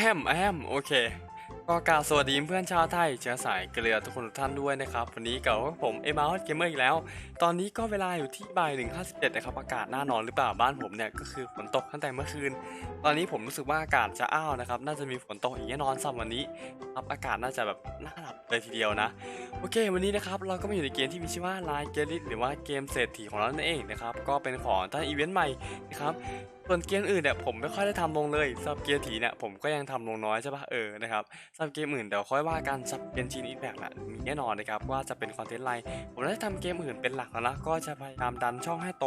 แฮมแฮมโอเคก็กล่าวสวัสดีเพื่อนชาวไทยเชื้อสายเกลือทุกคนทุกท่านด้วยนะครับ วันนี้กับผมเอมาร์เกมเมอร์อีกแล้ว ตอนนี้ก็เวลาอยู่ที่บ่ายหนึ่งห้าสิบเจ็ดนะครับอากาศน่านอนหรือเปล่าบ้านผมเนี่ยก็คือฝนตกตั้งแต่เมื่อคืน ตอนนี้ผมรู้สึกว่าอากาศจะอ้าวนะครับ น่าจะมีฝนตกอีกแน่นอนสำหรับวันนี้ครับอากาศน่าจะแบบน่าหลับเลยทีเดียวนะ โอเค วันนี้นะครับเราก็มาอยู่ในเกมที่มีชื่อว่า Line g a l i t หรือว่าเกมเศรษฐีของเรานั่นเองนะครับก็เป็นของท่านอีเวนต์ใหม่นะครับ ส่วนเกมอื่นเนี่ยผมไม่ค่อยได้ทำลงเลยสำหรับเกมถีเนี่ยผมก็ยังทำลงน้อยใช่ปะเออนะครับสำหรับเกมอื่นเดี๋ยวค่อยว่ากันสับเกมชินอินแบกน่ะมีแน่นอนนะครับว่าจะเป็นคอนเทนต์ไรผมได้ทำเกมอื่นเป็นหลักแล้วนะก็จะพยายามดันช่องให้โต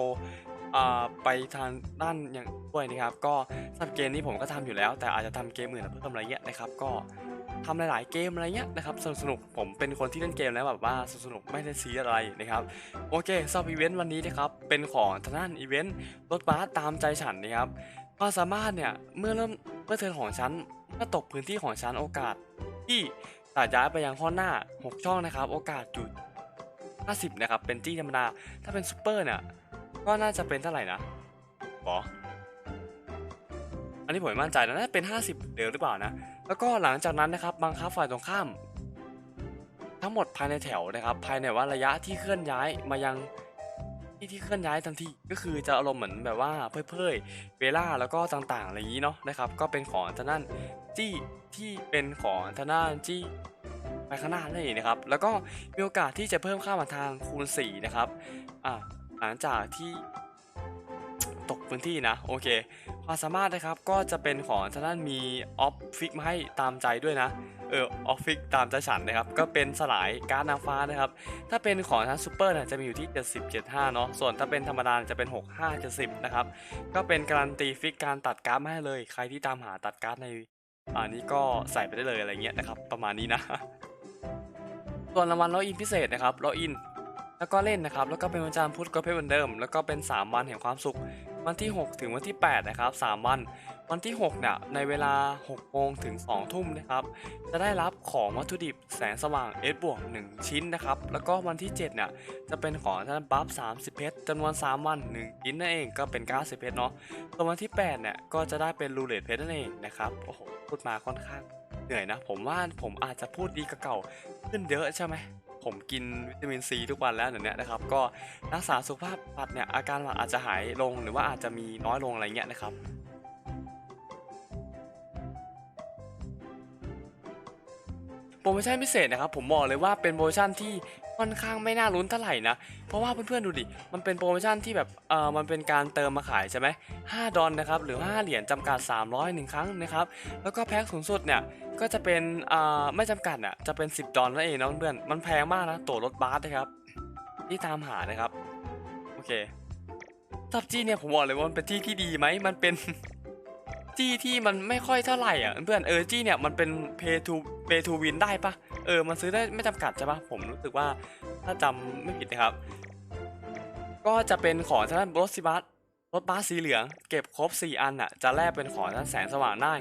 อ่าไปทางด้านอย่างด้วยนะครับ ก็สำหรับเกมนี้ผมก็ทำอยู่แล้ว แต่อาจจะทำเกมอื่นเพิ่มอะไรเงี้ยนะครับ ก็ทำหลาย ๆ เกมอะไรเงี้ยนะครับสนุกสนุกผมเป็นคนที่เล่นเกมแล้วแบบว่าสนุกๆไม่ได้ซีอะไรนะครับโอเคสำหรับอีเวนต์วันนี้นะครับเป็นของทางด้านอีเวนต์รถบัสตามใจฉันนะครับความสามารถเนี่ยเมื่อเริ่มเมื่อเทินของฉันเมื่อตกพื้นที่ของฉันโอกาส ที่จะย้ายไปยังข้อหน้า 6 ช่องนะครับ โอกาสอยู่50 นะครับ เป็นจี้ธรรมดา ถ้าเป็นซูเปอร์เนี่ย ก็น่าจะเป็นเท่าไหร่นะบออันนี้ผมมั่นใจนะน่าจะเป็น 50 เดิมหรือเปล่านะ แล้วก็หลังจากนั้นนะครับบังคับฝ่ายตรงข้าม ทั้งหมดภายในแถวนะครับ ภายในว่าระยะที่เคลื่อนย้ายมายังที่ที่เคลื่อนย้ายทันทีก็คือจะอารมณ์เหมือนแบบว่าเพ่ยๆเวล่าแล้วก็ต่างๆอะไรอย่างนี้เนาะนะครับ ก็เป็นของทางด้านจี้ที่เป็นของทางด้านจี้ไปข้างหน้านั่นเองนะครับ แล้วก็มีโอกาสที่จะเพิ่มค่ามาทางคูณ4นะครับอ่า หลังจากที่ตกพื้นที่นะโอเค ความสามารถนะครับก็จะเป็นของทางด้านมีออฟฟิกมาให้ตามใจด้วยนะเออออฟฟิกตามใจฉันนะครับ ก็เป็นสลายการ์ดนางฟ้านะครับ ถ้าเป็นของทางซูเปอร์เนี่ยจะมีอยู่ที่ 70 75 เนาะส่วนถ้าเป็นธรรมดาจะเป็น 65 70 นะครับ ก็เป็นการันตีฟิกการตัดการ์ดมาให้เลย ใครที่ตามหาตัดการ์ดในอันนี้ก็ใส่ไปได้เลยอะไรเงี้ยนะครับ ประมาณนี้นะ ส่วนรางวัลล็อกอินพิเศษนะครับล็อกอิน แล้วก็เล่นนะครับ แล้วก็เป็นวันจันทร์พุธก็เป็นเหมือนเดิม แล้วก็เป็น 3 วันแห่งความสุข วันที่ 6 ถึงวันที่ 8 นะครับ 3 วัน วันที่6เนี่ยในเวลา6โมงถึง2ทุ่มนะครับ จะได้รับของวัตถุดิบแสงสว่าง S บวก1ชิ้นนะครับ แล้วก็วันที่7เนี่ยจะเป็นของท่านบัฟ30 เพชรจำนวน 3 วัน1ชิ้นนั่นเองก็เป็น 90 เพชรเนาะส่วนวันที่8เนี่ยก็จะได้เป็นรูเลตเพชรนั่นเองนะครับ โอ้โห พูดมาค่อนข้างเหนื่อยนะ ผมว่าผมอาจจะพูดดีกว่าเก่าขึ้นเยอะใช่ไหม ผมกินวิตามินซีทุกวันแล้วเนี่ยวนี้นะครับ ก็รักษาสุขภาพปัดเนี่ยอาการหวัดอาจจะหายลงหรือว่าอาจจะมีน้อยลงอะไรเงี้ยนะครับ โปรโมชั่นพิเศษนะครับผมบอกเลยว่าเป็นโปรโมชั่นที่ค่อนข้างไม่น่าลุ้นเท่าไหร่นะ เพราะว่าเพื่อนๆดูดิ มันเป็นโปรโมชั่นที่แบบเออมันเป็นการเติมมาขายใช่ไหม5ดอลนะครับหรือ5เหรียญจำกัด 300หนึ่งครั้งนะครับแล้วก็แพ็คสูงสุดเนี่ยก็จะเป็นอ่าไม่จำกัดอะจะเป็น 10 ดอลนั่นเองนะเพื่อนมันแพงมากนะตั๋วรถบัสนะครับที่ตามหานะครับโอเคซับจี้เนี่ยผมบอกเลยว่ามันเป็นที่ที่ดีไหมมันเป็น จี้ที่มันไม่ค่อยเท่าไหร่อะเพื่อนเออจี้เนี่ยมันเป็น pay to pay to win ได้ปะเออมันซื้อได้ไม่จำกัดใช่ปะผมรู้สึกว่าถ้าจำไม่ผิดนะครับ ก็จะเป็นของทางด้านรถสิบัสรถบัสสีเหลืองเก็บครบ 4 อันอะจะแลกเป็นของทางด้านแสงสว่างได้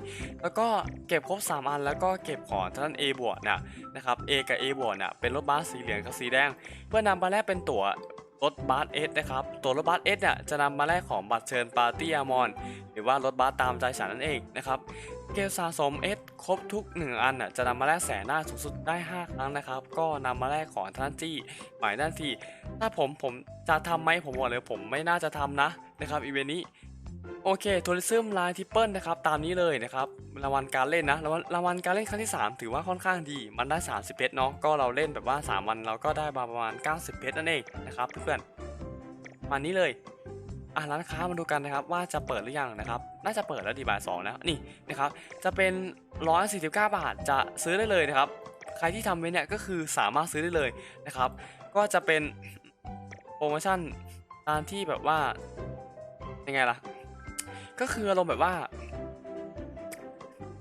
แล้วก็เก็บครบ 3 อัน แล้วก็เก็บของทางด้าน A บวกเนี่ยนะครับ A กับ A บวกเนี่ยเป็นรถบัสสีเหลืองกับสีแดง เพื่อนำมาแลกเป็นตั๋ว รถบัสเอสนะครับ ตัวรถบัสเอสเนี่ยจะนำมาแลกของบัตรเชิญปาร์ตี้อามอนหรือว่ารถบัสตามใจฉันนั่นเองนะครับ เกมสะสม S ครบทุก 1 อันน่ะจะนำมาแลกแสนหน้าสูงสุดได้ 5 ครั้งนะครับ ก็นำมาแลกของท่านจี้หมายด้านที่ถ้าผมผมจะทำไหมผมบอกเลยผมไม่น่าจะทำนะนะครับอีเวนต์นี้ โอเคทัวริซึมไลน์ทิปเปิลนะครับ ตามนี้เลยนะครับ รางวัลการเล่นนะ รางวัลรางวัลการเล่นครั้งที่ 3 ถือว่าค่อนข้างดี มันได้ 30 เพชรเนาะ ก็เราเล่นแบบว่า 3 วันเราก็ได้มาประมาณ 90 เพชรนั่นเองนะครับเพื่อนๆมานี้เลยอะร้านค้ามาดูกันนะครับว่าจะเปิดหรือยังนะครับ น่าจะเปิดแล้วดีบ่ายสองแล้วนี่นะครับ จะเป็น 149 บาทจะซื้อได้เลยนะครับ ใครที่ทำไว้เนี่ยก็คือสามารถซื้อได้เลยนะครับ ก็จะเป็นโปรโมชั่นตามที่แบบว่ายังไงล่ะ ก็คืออารมณ์แบบว่า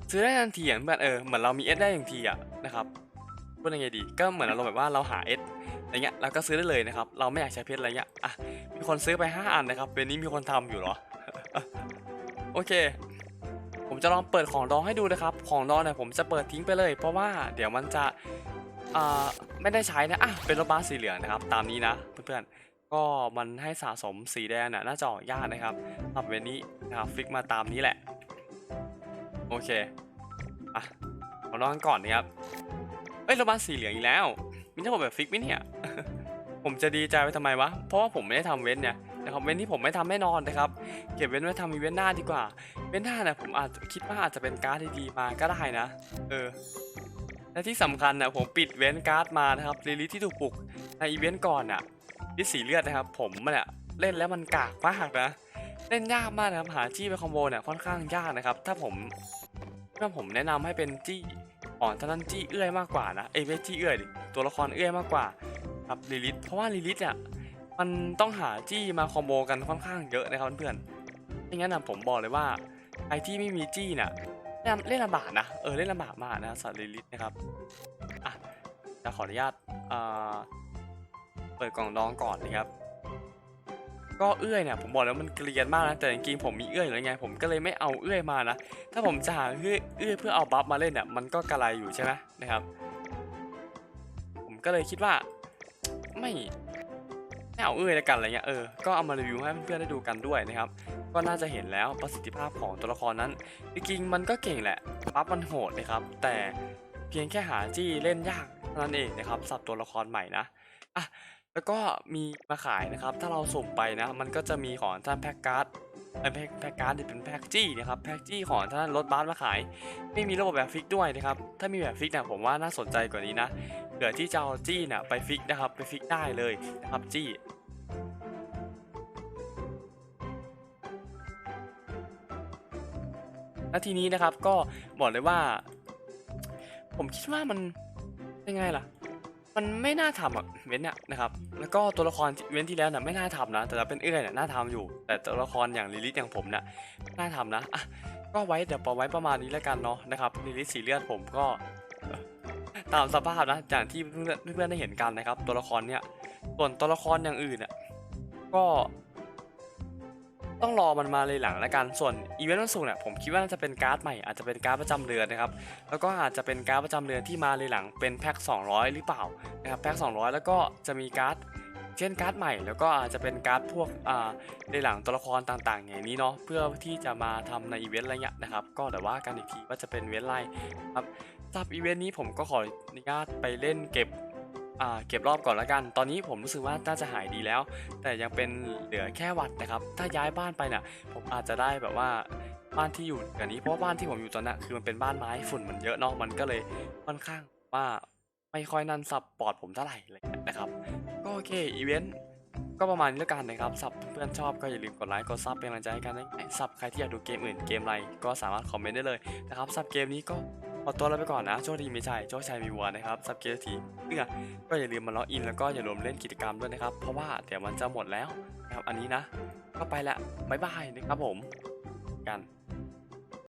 ซื้อได้ทันทีอย่างแบบเออเหมือนเรามีเอสได้อย่างทีอะนะครับพูดยังไงดี ก็เหมือนอารมณ์แบบว่าเราหาเอสอะไรเงี้ยเราก็ซื้อได้เลยนะครับ เราไม่อยากใช้เพชรอะไรเงี้ยอะมีคนซื้อไป 5 อันนะครับเวนนี้มีคนทำอยู่เหรอโอเค ผมจะลองเปิดของดองให้ดูนะครับ ของดองเนี่ยผมจะเปิดทิ้งไปเลย เพราะว่าเดี๋ยวมันจะอ่าไม่ได้ใช้นะอะเป็นรถบัสสีเหลืองนะครับ ตามนี้นะเพื่อนๆ ก็มันให้สะสมสีแดงน่ะน่าจะออกยากนะครับทำเวนนี้นะครับฟิกมาตามนี้แหละ โอเคขอนอนก่อนนะครับเอ้ยโราบาสีเหลืองอีกแล้วมีทั้งหมดแบบฟิกไหมเนี่ย ผมจะดีใจไปทำไมวะ เพราะว่าผมไม่ได้ทำเว้นเนี่ยนะครับเว้นที่ผมไม่ทำแน่นอนนะครับ เก็บเว้นไว้ทำอีเว้นหน้าดีกว่า เว้นหน้าเนี่ยผมอาจจะคิดว่าอาจจะเป็นการ์ดดีๆมาก็ได้นะ เออ และที่สำคัญนะผมปิดเว้นการ์ดมานะครับรีลิสที่ถูกปลุกในอีเวนต์ก่อนอะ ที่สีเลือดนะครับ ผมเนี่ยเล่นแล้วมันกากมากนะเล่นยากมากนะครับหาจี้ไปคอมโบเนี่ยค่อนข้างยากนะครับ ถ้าผมถ้าผมแนะนำให้เป็นจี้อ่อนท่านั้นจี้เอื้อยมากกว่านะเอ้ยไม่จี้เอื้อยดิตัวละครเอื้อยมากกว่าครับลิลิทเพราะว่าลิลิทเนี่ยมันต้องหาจี้มาคอมโบกันค่อนข้างเยอะนะครับเพื่อนๆไม่งั้นนะผมบอกเลยว่าใครที่ไม่มีจี้เนี่ยเล่นเล่นลำบากนะเออเล่นลำบากมากนะสัตว์ลิลิทนะครับอะจะขออนุญาตอ่า ปิดกล่องดองก่อนนะครับ ก็เอื้อยเนี่ยผมบอกแล้วมันเกลียนมากนะแต่จริงๆผมมีเอื้อยอยู่แล้วไง ผมก็เลยไม่เอาเอื้อยมานะ ถ้าผมจะหาเอื้อยเอื้อยเพื่อเอาบัฟมาเล่นเนี่ยมันก็กระไรอยู่ใช่ไหมนะครับ ผมก็เลยคิดว่า ไม่ไม่เอาเอื้อยแล้วกันอะไรเงี้ยเออก็เอามารีวิวให้เพื่อนๆได้ดูกันด้วยนะครับ ก็น่าจะเห็นแล้วประสิทธิภาพของตัวละครนั้น จริงๆมันก็เก่งแหละบัฟมันโหดนะครับ แต่เพียงแค่หาจี้เล่นยากเท่านั้นเองนะครับสับตัวละครใหม่นะอะ แล้วก็มีมาขายนะครับ ถ้าเราสุ่มไปนะ มันก็จะมีของท่านแพ็กการ์ดไอแพ็กแพ็กการ์ดเนี่เป็นแพ็กจี้นะครับ แพ็กจี้ของท่านรถบัสมาขาย ไม่มีระบบแบบฟิกด้วยนะครับ ถ้ามีแบบฟิกเนี่ยผมว่าน่าสนใจกว่านี้นะเผื่อที่จะเอาจี้เนี่ยไปฟิกนะครับ ไปฟิกได้เลยนะครับจี้แล้วทีนี้นะครับก็บอกเลยว่า ผมคิดว่ามันยังไงล่ะ มันไม่น่าทำอะเว้นเนี่ยนะครับแล้วก็ตัวละครเว้นที่แล้วเนี่ยไม่น่าทำนะ แต่ถ้าเป็นเอื้อยเนี่ยน่าทำอยู่ แต่ตัวละครอย่างลิลิตอย่างผมเนี่ยน่าทำนะอะก็ไว้เดี๋ยวปอไว้ประมาณนี้แล้วกันเนาะนะครับลิลิตสีเลือดผมก็ตามสภาพนะอย่างที่เพื่อนเพื่อนๆได้เห็นกันนะครับ ตัวละครเนี่ยส่วนตัวละครอย่างอื่นเนี่ยก็ ต้องรอมันมาเลยหลังแล้วกัน ส่วนอีเวนต์วันศุกร์เนี่ยผมคิดว่าน่าจะเป็นการ์ดใหม่อาจจะเป็นการ์ดประจำเดือนนะครับ แล้วก็อาจจะเป็นการ์ดประจำเดือนที่มาเลยหลังเป็นแพ็ค200 หรือเปล่านะครับแพ็ค200 แล้วก็จะมีการ์ดเช่นการ์ดใหม่แล้วก็อาจจะเป็นการ์ดพวกอ่าในหลังตัวละครต่างๆ อย่างนี้เนาะเพื่อที่จะมาทำในอีเวนต์อะไรเงี้ยนะครับ ก็เดี๋ยวว่ากันอีกทีว่าจะเป็นเวนต์อะไรครับสำหรับอีเวนต์นี้ผมก็ขออนุญาตไปเล่นเก็บ เก็บรอบก่อนแล้วกัน ตอนนี้ผมรู้สึกว่าน่าจะหายดีแล้ว แต่ยังเป็นเหลือแค่วัดนะครับ ถ้าย้ายบ้านไปเนี่ยผมอาจจะได้แบบว่าบ้านที่อยู่อย่างนี้เพราะว่าบ้านที่ผมอยู่ตอนนี้คือมันเป็นบ้านไม้ฝุ่นมันเยอะเนาะมันก็เลยค่อนข้างว่าไม่ค่อยนั่นซับปอดผมเท่าไหร่เงี้ยนะครับ ก็โอเคอีเวนต์ก็ประมาณนี้แล้วกันนะครับสับเพื่อนชอบก็อย่าลืมกดไลค์กดซับเป็นกำลังใจให้กันนะสับใครที่อยากดูเกมอื่นเกมอะไรก็สามารถคอมเมนต์ได้เลยนะครับสับเกมนี้ก็ ขอตัวลาไปก่อนนะ โชคดีมีชัยโชคชัยมีวัวนะครับสับเกมทีเพื่อก็อย่าลืมมาล็อกอินแล้วก็อย่าลืมเล่นกิจกรรมด้วยนะครับ เพราะว่าเดี๋ยวมันจะหมดแล้วนะครับอันนี้นะ ก็ไปละบ๊ายบายนะครับผม กัน